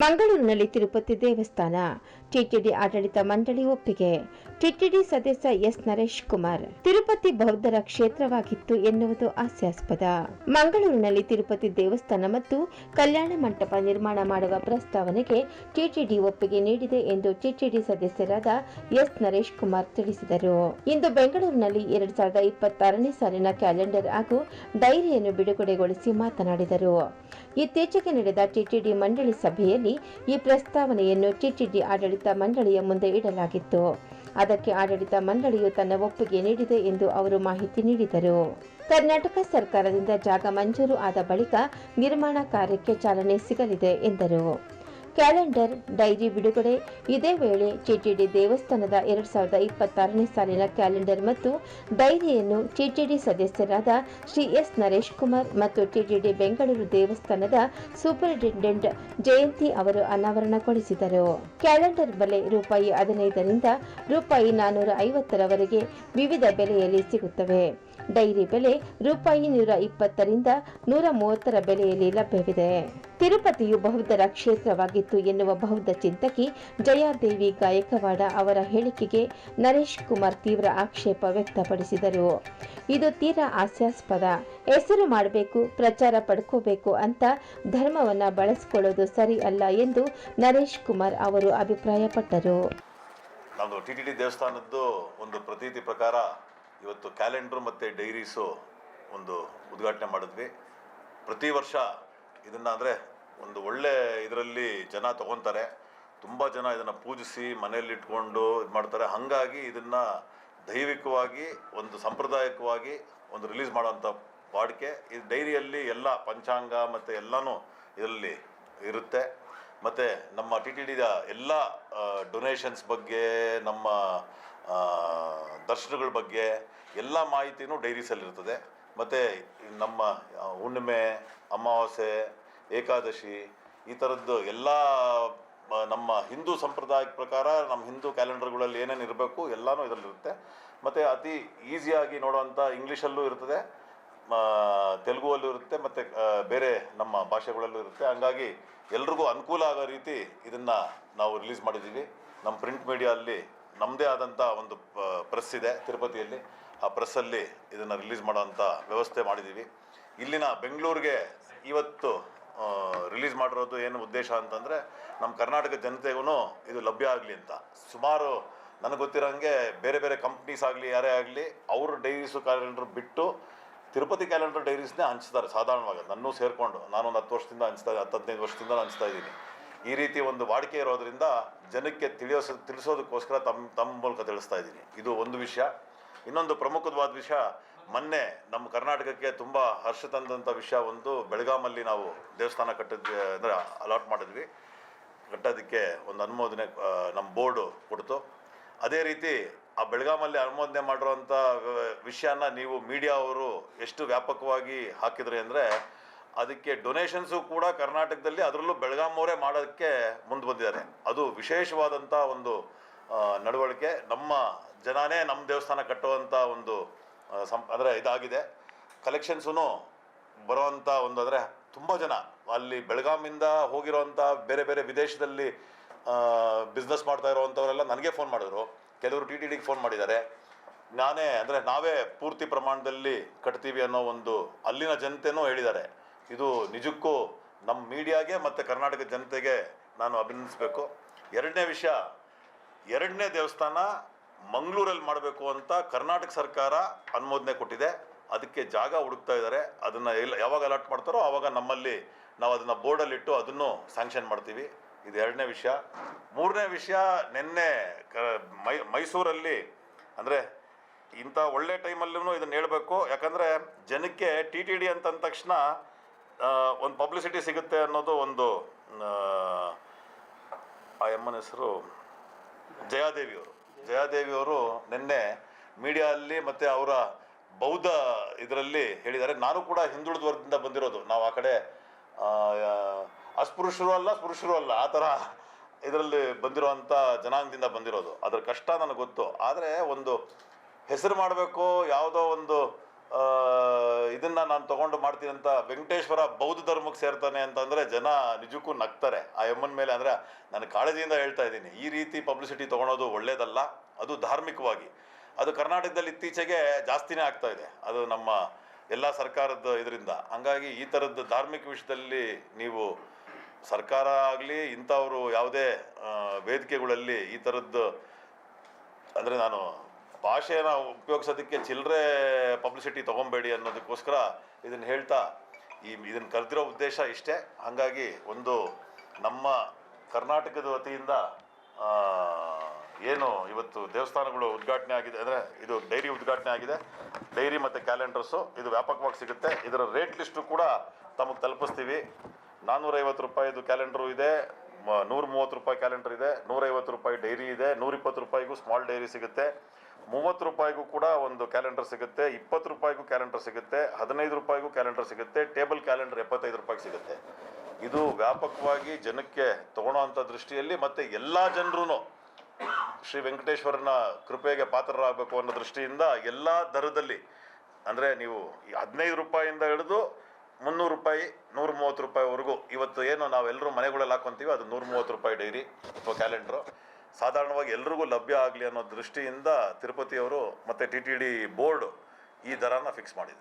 ಮಂಗಳೂರಿನಲ್ಲಿ ತಿರುಪತಿ ದೇವಸ್ಥಾನ ಟಿಟಿಡಿ ಆಡಳಿತ ಮಂಡಳಿ ಒಪ್ಪಿಗೆ. ಟಿಟಿಡಿ ಸದಸ್ಯ ಎಸ್ ನರೇಶ್ ಕುಮಾರ್, ತಿರುಪತಿ ಬೌದ್ಧರ ಕ್ಷೇತ್ರವಾಗಿತ್ತು ಎನ್ನುವುದು ಹಾಸ್ಯಾಸ್ಪದ. ಮಂಗಳೂರಿನಲ್ಲಿ ತಿರುಪತಿ ದೇವಸ್ಥಾನ ಮತ್ತು ಕಲ್ಯಾಣ ಮಂಟಪ ನಿರ್ಮಾಣ ಮಾಡುವ ಪ್ರಸ್ತಾವನೆಗೆ ಟಿಟಿಡಿ ಒಪ್ಪಿಗೆ ನೀಡಿದೆ ಎಂದು ಟಿಟಿಡಿ ಸದಸ್ಯರಾದ ಎಸ್ ನರೇಶ್ ಕುಮಾರ್ ತಿಳಿಸಿದರು. ಇಂದು ಬೆಂಗಳೂರಿನಲ್ಲಿ ಎರಡ್ ಸಾವಿರದ ಇಪ್ಪತ್ತಾರನೇ ಸಾಲಿನ ಕ್ಯಾಲೆಂಡರ್ ಹಾಗೂ ಡೈರಿಯನ್ನು ಬಿಡುಗಡೆಗೊಳಿಸಿ ಮಾತನಾಡಿದರು. ಇತ್ತೀಚೆಗೆ ನಡೆದ ಟಿಟಿಡಿ ಮಂಡಳಿ ಸಭೆಯಲ್ಲಿ ಈ ಪ್ರಸ್ತಾವನೆಯನ್ನು ಟಿಟಿಡಿ ಆಡಳಿತ ಮಂಡಳಿಯ ಮುಂದೆ ಇಡಲಾಗಿತ್ತು. ಅದಕ್ಕೆ ಆಡಳಿತ ಮಂಡಳಿಯು ತನ್ನ ಒಪ್ಪಿಗೆ ನೀಡಿದೆ ಎಂದು ಅವರು ಮಾಹಿತಿ ನೀಡಿದರು. ಕರ್ನಾಟಕ ಸರ್ಕಾರದಿಂದ ಜಾಗ ಮಂಜೂರು ಆದ ಬಳಿಕ ನಿರ್ಮಾಣ ಕಾರ್ಯಕ್ಕೆ ಚಾಲನೆ ಸಿಗಲಿದೆ ಎಂದರು. ಕ್ಯಾಲೆಂಡರ್, ಡೈರಿ ಬಿಡುಗಡೆ. ಇದೇ ವೇಳೆ ಟಿಟಿಡಿ ದೇವಸ್ಥಾನದ ಎರಡ್ ಸಾವಿರದ ಇಪ್ಪತ್ತಾರನೇ ಸಾಲಿನ ಕ್ಯಾಲೆಂಡರ್ ಮತ್ತು ಡೈರಿಯನ್ನು ಟಿಟಿಡಿ ಸದಸ್ಯರಾದ ಶ್ರೀ ಎಸ್ ನರೇಶ್ ಕುಮಾರ್ ಮತ್ತು ಟಿಟಿಡಿ ಬೆಂಗಳೂರು ದೇವಸ್ಥಾನದ ಸೂಪರಿಂಟೆಂಡೆಂಟ್ ಜಯಂತಿ ಅವರು ಅನಾವರಣಗೊಳಿಸಿದರು. ಕ್ಯಾಲೆಂಡರ್ ಬೆಲೆ ರೂಪಾಯಿ ಹದಿನೈದರಿಂದ ರೂಪಾಯಿ ನಾನೂರ ಐವತ್ತರವರೆಗೆ ವಿವಿಧ ಬೆಲೆಯಲ್ಲಿ ಸಿಗುತ್ತವೆ. ಡೈರಿ ಬೆಲೆ ರೂಪಾಯಿ ನೂರ ಇಪ್ಪತ್ತರಿಂದ ನೂರ ಮೂವತ್ತರ ಬೆಲೆಯಲ್ಲಿ ಲಭ್ಯವಿದೆ. ತಿರುಪತಿಯು ಬೌದ್ಧರ ಕ್ಷೇತ್ರವಾಗಿತ್ತು ಎನ್ನುವ ಬೌದ್ಧ ಚಿಂತಕಿ ಜಯಾದೇವಿ ಗಾಯಕವಾಡ ಅವರ ಹೇಳಿಕೆಗೆ ನರೇಶ್ ಕುಮಾರ್ ತೀವ್ರ ಆಕ್ಷೇಪ ವ್ಯಕ್ತಪಡಿಸಿದರು. ಇದು ತೀರಾ ಹಾಸ್ಯಾಸ್ಪದ. ಹೆಸರು ಮಾಡಬೇಕು, ಪ್ರಚಾರ ಪಡ್ಕೋಬೇಕು ಅಂತ ಧರ್ಮವನ್ನ ಬಳಸಿಕೊಳ್ಳೋದು ಸರಿ ಅಲ್ಲ ಎಂದು ನರೇಶ್ ಕುಮಾರ್ ಅವರು ಅಭಿಪ್ರಾಯಪಟ್ಟರು. ದೇವಸ್ಥಾನದ್ದು ಒಂದು ಪ್ರತೀತಿ ಪ್ರಕಾರ ಇವತ್ತು ಕ್ಯಾಲೆಂಡ್ರು ಮತ್ತು ಡೈರೀಸು ಒಂದು ಉದ್ಘಾಟನೆ ಮಾಡಿದ್ವಿ. ಪ್ರತಿ ವರ್ಷ ಇದನ್ನು ಅಂದರೆ ಒಂದು ಒಳ್ಳೆ ಇದರಲ್ಲಿ ಜನ ತಗೊತಾರೆ ತುಂಬ ಜನ ಇದನ್ನು ಪೂಜಿಸಿ ಮನೆಯಲ್ಲಿ ಇಟ್ಕೊಂಡು ಇದು ಮಾಡ್ತಾರೆ. ಹಾಗಾಗಿ ಇದನ್ನು ದೈವಿಕವಾಗಿ, ಒಂದು ಸಾಂಪ್ರದಾಯಿಕವಾಗಿ ಒಂದು ರಿಲೀಸ್ ಮಾಡೋವಂಥ ವಾಡಿಕೆ. ಈ ಡೈರಿಯಲ್ಲಿ ಎಲ್ಲ ಪಂಚಾಂಗ ಮತ್ತು ಎಲ್ಲನೂ ಇದರಲ್ಲಿ ಇರುತ್ತೆ. ಮತ್ತು ನಮ್ಮ ಟಿ ಟಿ ಡಿದ ಎಲ್ಲ ಡೊನೇಷನ್ಸ್ ಬಗ್ಗೆ, ನಮ್ಮ ದರ್ಶನಗಳ ಬಗ್ಗೆ ಎಲ್ಲ ಮಾಹಿತಿನೂ ಡೈರೀಸಲ್ಲಿರ್ತದೆ. ಮತ್ತು ನಮ್ಮ ಹುಣ್ಣಿಮೆ, ಅಮಾವಾಸ್ಯೆ, ಏಕಾದಶಿ ಈ ಥರದ್ದು ಎಲ್ಲ ನಮ್ಮ ಹಿಂದೂ ಸಂಪ್ರದಾಯದ ಪ್ರಕಾರ ನಮ್ಮ ಹಿಂದೂ ಕ್ಯಾಲೆಂಡರ್ಗಳಲ್ಲಿ ಏನೇನು ಇರಬೇಕು ಎಲ್ಲನೂ ಇದರಲ್ಲಿರುತ್ತೆ. ಮತ್ತು ಅತಿ ಈಸಿಯಾಗಿ ನೋಡುವಂಥ ಇಂಗ್ಲೀಷಲ್ಲೂ ಇರ್ತದೆ ತೆಲುಗುವಲ್ಲೂ ಇರುತ್ತೆ, ಮತ್ತು ಬೇರೆ ನಮ್ಮ ಭಾಷೆಗಳಲ್ಲೂ ಇರುತ್ತೆ. ಹಂಗಾಗಿ ಎಲ್ರಿಗೂ ಅನುಕೂಲ ಆಗೋ ರೀತಿ ಇದನ್ನು ನಾವು ರಿಲೀಸ್ ಮಾಡಿದ್ದೀವಿ. ನಮ್ಮ ಪ್ರಿಂಟ್ ಮೀಡಿಯಲ್ಲಿ ನಮ್ಮದೇ ಆದಂಥ ಒಂದು ಪ್ರೆಸ್ ಇದೆ ತಿರುಪತಿಯಲ್ಲಿ. ಆ ಪ್ರೆಸ್ಸಲ್ಲಿ ಇದನ್ನು ರಿಲೀಸ್ ಮಾಡೋವಂಥ ವ್ಯವಸ್ಥೆ ಮಾಡಿದ್ದೀವಿ ಇಲ್ಲಿನ ಬೆಂಗಳೂರಿಗೆ ಇವತ್ತು ರಿಲೀಸ್ ಮಾಡಿರೋದು ಏನು ಉದ್ದೇಶ ಅಂತಂದರೆ ನಮ್ಮ ಕರ್ನಾಟಕ ಜನತೆಗೂ ಇದು ಲಭ್ಯ ಆಗಲಿ ಅಂತ. ಸುಮಾರು ನನಗೆ ಗೊತ್ತಿರೋಂಗೆ ಬೇರೆ ಬೇರೆ ಕಂಪ್ನೀಸ್ ಆಗಲಿ, ಯಾರೇ ಆಗಲಿ, ಅವ್ರ ಡೈರೀಸು ಕ್ಯಾಲೆಂಡರ್ ಬಿಟ್ಟು ತಿರುಪತಿ ಕ್ಯಾಲೆಂಡರ್ ಡೈರೀಸ್ನೇ ಹಂಚ್ತಾರೆ ಸಾಧಾರಣವಾಗಿ. ನನ್ನೂ ಸೇರಿಕೊಂಡು. ನಾನೊಂದು ಹತ್ತು ವರ್ಷದಿಂದ ಹಂಚ್ತಾ ಹತ್ತು ಹದಿನೈದು ವರ್ಷದಿಂದ ಹಂಚ್ತಾ ಇದ್ದೀನಿ. ಈ ರೀತಿ ಒಂದು ವಾಡಿಕೆ ಇರೋದ್ರಿಂದ ಜನಕ್ಕೆ ತಿಳಿಯೋಸ, ತಿಳಿಸೋದಕ್ಕೋಸ್ಕರ ತಮ್ಮ ತಮ್ಮ ಮೂಲಕ ತಿಳಿಸ್ತಾ ಇದ್ದೀನಿ. ಇದು ಒಂದು ವಿಷಯ. ಇನ್ನೊಂದು ಪ್ರಮುಖವಾದ ವಿಷಯ, ಮೊನ್ನೆ ನಮ್ಮ ಕರ್ನಾಟಕಕ್ಕೆ ತುಂಬ ಹರ್ಷ ತಂದಂಥ ವಿಷಯ ಒಂದು ಬೆಳಗಾಮಲ್ಲಿ ನಾವು ದೇವಸ್ಥಾನ ಕಟ್ಟಿದ್ವಿ, ಅಂದರೆ ಅಲಾಟ್ ಮಾಡಿದ್ವಿ. ಕಟ್ಟೋದಕ್ಕೆ ಒಂದು ಅನುಮೋದನೆ ನಮ್ಮ ಬೋರ್ಡು ಕೊಡ್ತು. ಅದೇ ರೀತಿ ಆ ಬೆಳಗಾಮಲ್ಲಿ ಅನುಮೋದನೆ ಮಾಡಿರೋಂಥ ವಿಷಯನ ನೀವು ಮೀಡಿಯಾ ಅವರು ಎಷ್ಟು ವ್ಯಾಪಕವಾಗಿ ಹಾಕಿದ್ರಿ ಅಂದರೆ ಅದಕ್ಕೆ ಡೊನೇಷನ್ಸು ಕೂಡ ಕರ್ನಾಟಕದಲ್ಲಿ ಅದರಲ್ಲೂ ಬೆಳಗಾಮವರೇ ಮಾಡೋದಕ್ಕೆ ಮುಂದೆ ಬಂದಿದ್ದಾರೆ. ಅದು ವಿಶೇಷವಾದಂಥ ಒಂದು ನಡವಳಿಕೆ. ನಮ್ಮ ಜನನೇ ನಮ್ಮ ದೇವಸ್ಥಾನ ಕಟ್ಟುವಂಥ ಒಂದು ಸಂ, ಅಂದರೆ ಇದಾಗಿದೆ. ಕಲೆಕ್ಷನ್ಸೂ ಬರುವಂಥ ಒಂದು ಅಂದರೆ ತುಂಬ ಜನ ಅಲ್ಲಿ ಬೆಳಗಾಮಿಂದ ಹೋಗಿರೋವಂಥ ಬೇರೆ ಬೇರೆ ವಿದೇಶದಲ್ಲಿ ಬಿಸ್ನೆಸ್ ಮಾಡ್ತಾ ಇರೋವಂಥವರೆಲ್ಲ ನನಗೆ ಫೋನ್ ಮಾಡಿದ್ರು. ಕೆಲವರು ಟಿ ಟಿ ಡಿಗೆ ಫೋನ್ ಮಾಡಿದ್ದಾರೆ. ನಾನೇ ಅಂದರೆ ನಾವೇ ಪೂರ್ತಿ ಪ್ರಮಾಣದಲ್ಲಿ ಕಟ್ತೀವಿ ಅನ್ನೋ ಒಂದು ಅಲ್ಲಿನ ಜನತೆನೂ ಹೇಳಿದ್ದಾರೆ. ಇದು ನಿಜಕ್ಕೂ ನಮ್ಮ ಮೀಡಿಯಾಗೆ ಮತ್ತು ಕರ್ನಾಟಕ ಜನತೆಗೆ ನಾನು ಅಭಿನಂದಿಸಬೇಕು. ಎರಡನೇ ವಿಷಯ, ಎರಡನೇ ದೇವಸ್ಥಾನ ಮಂಗಳೂರಲ್ಲಿ ಮಾಡಬೇಕು ಅಂತ ಕರ್ನಾಟಕ ಸರ್ಕಾರ ಅನುಮೋದನೆ ಕೊಟ್ಟಿದೆ. ಅದಕ್ಕೆ ಜಾಗ ಹುಡುಕ್ತಾ ಇದ್ದಾರೆ. ಅದನ್ನು ಎಲ್ಲ, ಯಾವಾಗ ಅಲರ್ಟ್ ಮಾಡ್ತಾರೋ ಆವಾಗ ನಮ್ಮಲ್ಲಿ ನಾವು ಅದನ್ನು ಬೋರ್ಡಲ್ಲಿಟ್ಟು ಅದನ್ನು ಸ್ಯಾಂಕ್ಷನ್ ಮಾಡ್ತೀವಿ. ಇದು ಎರಡನೇ ವಿಷಯ. ಮೂರನೇ ವಿಷಯ, ನಿನ್ನೆ ಕ, ಮೈ, ಮೈಸೂರಲ್ಲಿ ಅಂದರೆ ಇಂಥ ಒಳ್ಳೆ ಟೈಮಲ್ಲೂ ಇದನ್ನು ಹೇಳಬೇಕು. ಯಾಕಂದರೆ ಜನಕ್ಕೆ ಟಿ ಟಿ ಡಿ ಅಂತಂದ ತಕ್ಷಣ ಒಂದು ಪಬ್ಲಿಸಿಟಿ ಸಿಗುತ್ತೆ ಅನ್ನೋದು ಒಂದು ಆ, ಎಮ್ಮನ ಹೆಸರು ಜಯಾದೇವಿಯವರು ಜಯಾದೇವಿಯವರು ನಿನ್ನೆ ಮೀಡಿಯಲ್ಲಿ ಮತ್ತು ಅವರ ಬೌದ್ಧ ಇದರಲ್ಲಿ ಹೇಳಿದ್ದಾರೆ. ನಾನು ಕೂಡ ಹಿಂದುಳಿದ ವರ್ಗದಿಂದ ಬಂದಿರೋದು. ನಾವು ಆ ಕಡೆ ಅಸ್ಪೃಶ್ಯರು ಅಲ್ಲ ಸ್ಪೃಶ್ಯರು ಅಲ್ಲ ಆ ಥರ ಇದರಲ್ಲಿ ಬಂದಿರೋವಂಥ ಜನಾಂಗದಿಂದ ಬಂದಿರೋದು. ಅದರ ಕಷ್ಟ ನನಗೆ ಗೊತ್ತು. ಆದರೆ ಒಂದು ಹೆಸರು ಮಾಡಬೇಕು ಯಾವುದೋ ಒಂದು ಇದನ್ನ ನಾನು ತಗೊಂಡು ಮಾಡ್ತೀನಿ ಅಂತ ವೆಂಕಟೇಶ್ವರ ಬೌದ್ಧ ಧರ್ಮಕ್ಕೆ ಸೇರ್ತಾನೆ ಅಂತಂದ್ರೆ ಜನ ನಿಜಕ್ಕೂ ನಗ್ತಾರೆ. ಆ ಎಮ್ಮನ ಮೇಲೆ ಅಂದ್ರೆ ನಾನು ಕಾಳಜಿಯಿಂದ ಹೇಳ್ತಾ ಇದ್ದೀನಿ, ಈ ರೀತಿ ಪಬ್ಲಿಸಿಟಿ ತಗೊಳೋದು ಒಳ್ಳೇದಲ್ಲ, ಅದು ಧಾರ್ಮಿಕವಾಗಿ. ಅದು ಕರ್ನಾಟಕದಲ್ಲಿ ಇತ್ತೀಚೆಗೆ ಜಾಸ್ತಿನೇ ಆಗ್ತಾ ಇದೆ, ಅದು ನಮ್ಮ ಎಲ್ಲ ಸರ್ಕಾರದ ಇದರಿಂದ. ಹಂಗಾಗಿ ಈ ಥರದ್ದು ಧಾರ್ಮಿಕ ವಿಷಯದಲ್ಲಿ ನೀವು ಸರ್ಕಾರ ಆಗಲಿ, ಇಂಥವರು ಯಾವುದೇ ವೇದಿಕೆಗಳಲ್ಲಿ ಈ ಥರದ್ದು ಅಂದರೆ ನಾನು ಭಾಷೆನ ಉಪಯೋಗಿಸೋದಕ್ಕೆ ಚಿಲ್ಲರೆ ಪಬ್ಲಿಸಿಟಿ ತೊಗೊಬೇಡಿ ಅನ್ನೋದಕ್ಕೋಸ್ಕರ ಇದನ್ನು ಹೇಳ್ತಾ ಈ ಇದನ್ನು ಕರೆದಿರೋ ಉದ್ದೇಶ ಇಷ್ಟೇ. ಹಾಗಾಗಿ ಒಂದು ನಮ್ಮ ಕರ್ನಾಟಕದ ವತಿಯಿಂದ ಏನು ಇವತ್ತು ದೇವಸ್ಥಾನಗಳು ಉದ್ಘಾಟನೆ ಆಗಿದೆ ಅಂದರೆ ಇದು ಡೈರಿ ಉದ್ಘಾಟನೆ ಆಗಿದೆ. ಡೈರಿ ಮತ್ತು ಕ್ಯಾಲೆಂಡರ್ಸು ಇದು ವ್ಯಾಪಕವಾಗಿ ಸಿಗುತ್ತೆ. ಇದರ ರೇಟ್ ಲಿಸ್ಟು ಕೂಡ ತಮಗೆ ತಲುಪಿಸ್ತೀವಿ. ನಾನ್ನೂರೈವತ್ತು ರೂಪಾಯಿದು ಕ್ಯಾಲೆಂಡ್ರು ಇದೆ ನೂರ ಮೂವತ್ತು ರೂಪಾಯಿ ಕ್ಯಾಲೆಂಡರ್ ಇದೆ, ನೂರೈವತ್ತು ರೂಪಾಯಿ ಡೈರಿ ಇದೆ, ನೂರಿಪ್ಪತ್ತು ರೂಪಾಯಿಗೂ ಸ್ಮಾಲ್ ಡೈರಿ ಸಿಗುತ್ತೆ. ಮೂವತ್ತು ರೂಪಾಯಿಗೂ ಕೂಡ ಒಂದು ಕ್ಯಾಲೆಂಡರ್ ಸಿಗುತ್ತೆ, ಇಪ್ಪತ್ತು ರೂಪಾಯಿಗೂ ಕ್ಯಾಲೆಂಡರ್ ಸಿಗುತ್ತೆ, ಹದಿನೈದು ರೂಪಾಯಿಗೂ ಕ್ಯಾಲೆಂಡರ್ ಸಿಗುತ್ತೆ ಟೇಬಲ್ ಕ್ಯಾಲೆಂಡರ್ ಎಪ್ಪತ್ತೈದು ರೂಪಾಯಿಗೆ ಸಿಗುತ್ತೆ. ಇದು ವ್ಯಾಪಕವಾಗಿ ಜನಕ್ಕೆ ತಗೊಳೋ ಅಂಥ ದೃಷ್ಟಿಯಲ್ಲಿ ಮತ್ತು ಎಲ್ಲ ಜನರೂ ಶ್ರೀ ವೆಂಕಟೇಶ್ವರನ ಕೃಪೆಗೆ ಪಾತ್ರರಾಗಬೇಕು ಅನ್ನೋ ದೃಷ್ಟಿಯಿಂದ ಎಲ್ಲ ದರದಲ್ಲಿ, ಅಂದರೆ ನೀವು ಹದಿನೈದು ರೂಪಾಯಿಯಿಂದ ಹಿಡಿದು ಮುನ್ನೂರು ರೂಪಾಯಿ, ನೂರ ಮೂವತ್ತು ರೂಪಾಯಿವರೆಗೂ ಇವತ್ತು ಏನು ನಾವೆಲ್ಲರೂ ಮನೆಗಳಲ್ಲಿ ಹಾಕೊಂತೀವಿ ಅದು ನೂರ ಮೂವತ್ತು ರೂಪಾಯಿ ಡೈರಿ ಅಥವಾ ಕ್ಯಾಲೆಂಡ್ರು ಸಾಧಾರಣವಾಗಿ ಎಲ್ರಿಗೂ ಲಭ್ಯ ಆಗಲಿ ಅನ್ನೋ ದೃಷ್ಟಿಯಿಂದ ತಿರುಪತಿಯವರು ಮತ್ತು ಟಿ ಟಿ ಡಿ ಬೋರ್ಡ್ ಈ ದರನ ಫಿಕ್ಸ್ ಮಾಡಿದೆ